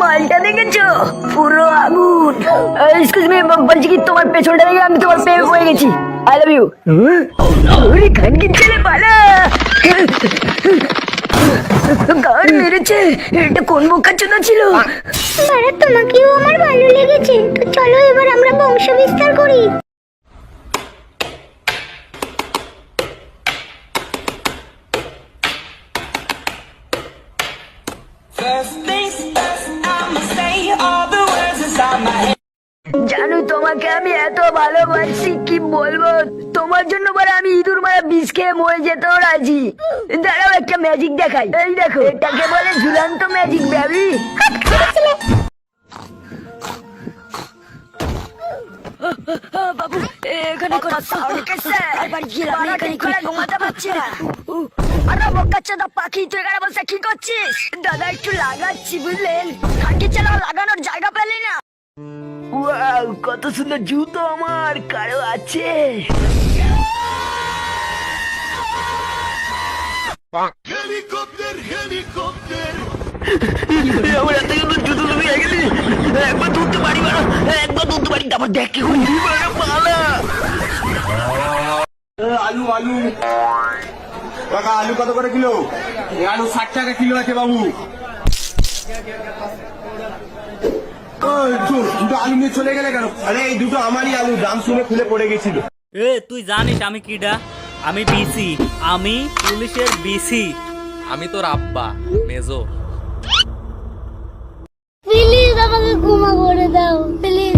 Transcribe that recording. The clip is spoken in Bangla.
মালটা দেখেছ? পুরো আগুন। এক্সকিউজ মি বলছি কি, তোমার পেছনটা দেখে আমি তোমার প্রেমে পড়ে গেছি। আই লাভ ইউ ওরে খানকির ছেলে পালা গান মেরেছে। এটা কোন বোকার জন্য ছিল? তোমাকেও আমার ভালো লেগেছে। তো চলো এবার আমরা বংশ বিস্তার করি। জানো তোমাকে আমি এত ভালোবাসি কি বলব? তোমার জন্য বলে আমি ইঁদুর মারা বিষ খেয়ে মরে যেতেও রাজি। দাঁড়াও একটা ম্যাজিক দেখাই। এই দেখো এটাকে বলে ঝুলান্ত ম্যাজিক ব্যাবি বাবু এখানে কোনো সাউন্ড কেসে আর বাড়ি গিয়ে আমি এখানে ঘুমাতে পারছি না। আরে বকাচ্চা দা পাখি তুই এখানে বসে কি করছিস? দাদা একটু লাগাচ্ছি বুঝলেন? খাকি চালা লাগানোর জায়গা পেলি না। ওয়াও কত সুন্দর জুতো আমার কারও আছে? আমার এত সুন্দর জুতো তুমি গেলি একবার ধরতে পারি বাড়া। একবার ধরতে পারি তারপর দেখ কি করি পালা আলু আলু। কাকা আলু কত করে কিলো? আলু ষাট টাকা কিলো আছে বাবু। দুটো আলু নিয়ে চলে গেলে কেন? আরে এই দুটো আমারই আলু দাম শুনে খুলে পড়ে গেছিল। এ তুই জানিস আমি কিডা? আমি বিসি আমি পুলিশের বিসি। আমি তোর আব্বা মেজো। প্লিজ আমাকে ক্ষমা করে দাও প্লিজ।